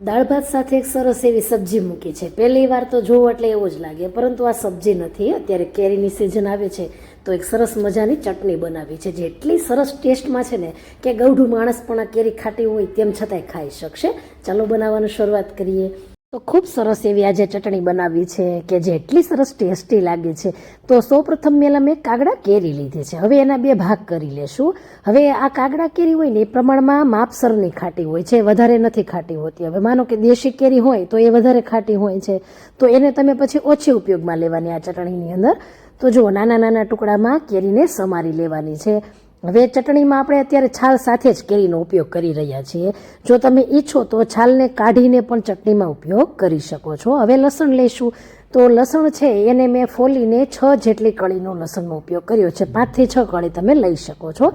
દાળ ભાત સાથે એક સરસ એવી સબ્જી મૂકી છે. પહેલી વાર તો જોવો એટલે એવું જ લાગે, પરંતુ આ સબ્જી નથી. અત્યારે કેરીની સિઝન આવે છે, તો એક સરસ મજાની ચટણી બનાવી છે. જે એટલી સરસ ટેસ્ટમાં છે ને, કે ગૌઢું માણસ પણ આ કેરી ખાટી હોય તેમ છતાંય ખાઈ શકશે. ચાલો બનાવવાની શરૂઆત કરીએ. તો ખૂબ સરસ એવી આજે ચટણી બનાવી છે કે જે એટલી સરસ ટેસ્ટી લાગે છે. તો સૌપ્રથમ પહેલાં મેં કાગડા કેરી લીધી છે. હવે એના બે ભાગ કરી લેશું. હવે આ કાગડા કેરી હોય ને એ પ્રમાણમાં માપસરની ખાટી હોય છે. વધારે નથી ખાટી હોતી. હવે માનો કે દેશી કેરી હોય તો એ વધારે ખાટી હોય છે. તો એને તમે પછી ઓછી ઉપયોગમાં લેવાની આ ચટણીની અંદર. તો જુઓ નાના નાના ટુકડામાં કેરીને સમારી લેવાની છે. હવે ચટણીમાં આપણે અત્યારે છાલ સાથે જ કેરીનો ઉપયોગ કરી રહ્યા છીએ. જો તમે ઈચ્છો તો છાલને કાઢીને પણ ચટણીમાં ઉપયોગ કરી શકો છો. હવે લસણ લઈશું. તો લસણ છે, એને મેં ફોલીને છ જેટલી કળીનો લસણનો ઉપયોગ કર્યો છે. પાંચથી છ કળી તમે લઈ શકો છો.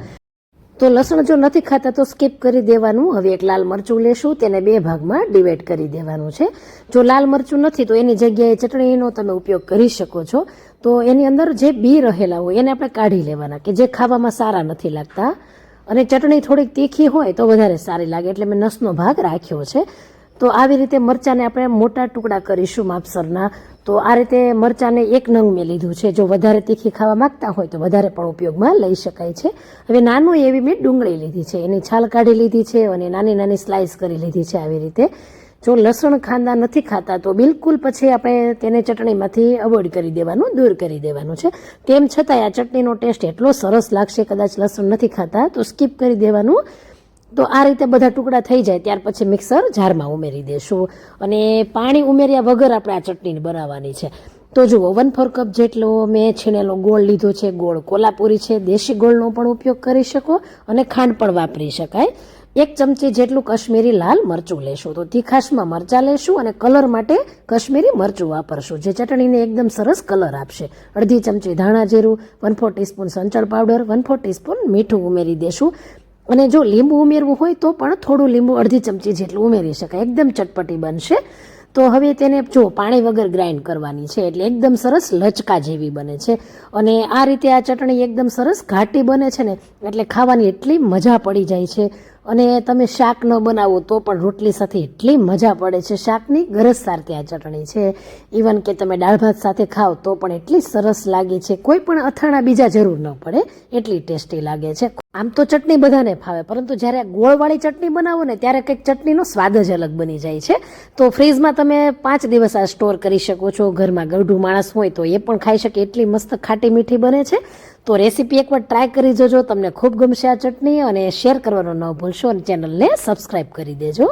તો લસણ જો નથી ખાતા તો સ્કીપ કરી દેવાનું. હવે એક લાલ મરચું લેશું, તેને બે ભાગમાં ડિવાઈડ કરી દેવાનું છે. જો લાલ મરચું નથી તો એની જગ્યાએ ચટણીનો તમે ઉપયોગ કરી શકો છો. તો એની અંદર જે બી રહેલા હોય એને આપણે કાઢી લેવાના કે જે ખાવામાં સારા નથી લાગતા. અને ચટણી થોડીક તીખી હોય તો વધારે સારી લાગે એટલે મેં નસનો ભાગ રાખ્યો છે. તો આવી રીતે મરચાંને આપણે મોટા ટુકડા કરીશું માપસરના. તો આ રીતે મરચાંને એક નંગ મેં લીધું છે. જો વધારે તીખી ખાવા માંગતા હોય તો વધારે પણ ઉપયોગમાં લઈ શકાય છે. હવે નાનું એવી મેં ડુંગળી લીધી છે. એની છાલ કાઢી લીધી છે અને નાની નાની સ્લાઇસ કરી લીધી છે આવી રીતે. જો લસણ ખાંદા નથી ખાતા તો બિલકુલ પછી આપણે તેને ચટણીમાંથી અવોઇડ કરી દેવાનું, દૂર કરી દેવાનું છે. તેમ છતાંય આ ચટણીનો ટેસ્ટ એટલો સરસ લાગશે, કદાચ લસણ નથી ખાતા, તો સ્કીપ કરી દેવાનું. તો આ રીતે બધા ટુકડા થઈ જાય, ત્યાર પછી મિક્સર જારમાં ઉમેરી દેશું. અને પાણી ઉમેર્યા વગર આપણે આ ચટણી બનાવવાની છે. તો જુઓ વન ફોર કપ જેટલો મેં છીણેલો ગોળ લીધો છે, ગોળ કોલાપુરી છે, દેશી ગોળનો પણ ઉપયોગ કરી શકો અને ખાંડ પણ વાપરી શકાય. એક ચમચી જેટલું કશ્મીરી લાલ મરચું લેશું તો તીખાશમાં મરચાં લેશું અને કલર માટે કશ્મીરી મરચું વાપરશું, જે ચટણીને એકદમ સરસ કલર આપશે. અડધી ચમચી ધાણા જીરું વન ફોર ટીસ્પૂન સંચળ પાવડર વન ફોર ટીસ્પૂન મીઠું ઉમેરી દેશું. અને જો લીંબુ ઉમેરવું હોય તો પણ થોડું લીંબુ અડધી ચમચી જેટલું ઉમેરી શકાય. એકદમ ચટપટી બનશે. તો હવે તેને જો પાણી વગર ગ્રાઇન્ડ કરવાની છે, એટલે એકદમ સરસ લચકા જેવી બને છે. અને આ રીતે આ ચટણી એકદમ સરસ ઘાટી બને છે ને, એટલે ખાવાની એટલી મજા પડી જાય છે. અને તમે શાક ન બનાવો તો પણ રોટલી સાથે એટલી મજા પડે છે. શાકની ગરજ સારતી આ ચટણી છે. ઇવન કે તમે દાળ ભાત સાથે ખાઓ તો પણ એટલી સરસ લાગે છે. કોઈ પણ અથાણા બીજા જરૂર ન પડે, એટલી ટેસ્ટી લાગે છે. આમ તો ચટણી બધાને ફાવે, પરંતુ જ્યારે ગોળવાળી ચટણી બનાવો ને, ત્યારે કંઈક ચટણીનો સ્વાદ જ અલગ બની જાય છે. તો ફ્રીજમાં તમે પાંચ દિવસ આ સ્ટોર કરી શકો છો. ઘરમાં ગરઢું માણસ હોય તો એ પણ ખાઈ શકે. એટલી મસ્ત ખાટી મીઠી બને છે. તો રેસીપી એકવાર ટ્રાય કરી જજો. તમને ખૂબ ગમશે આ ચટણી અને શેર કરવાનો ન ભૂલશો અને ચેનલને સબસ્ક્રાઈબ કરી દેજો.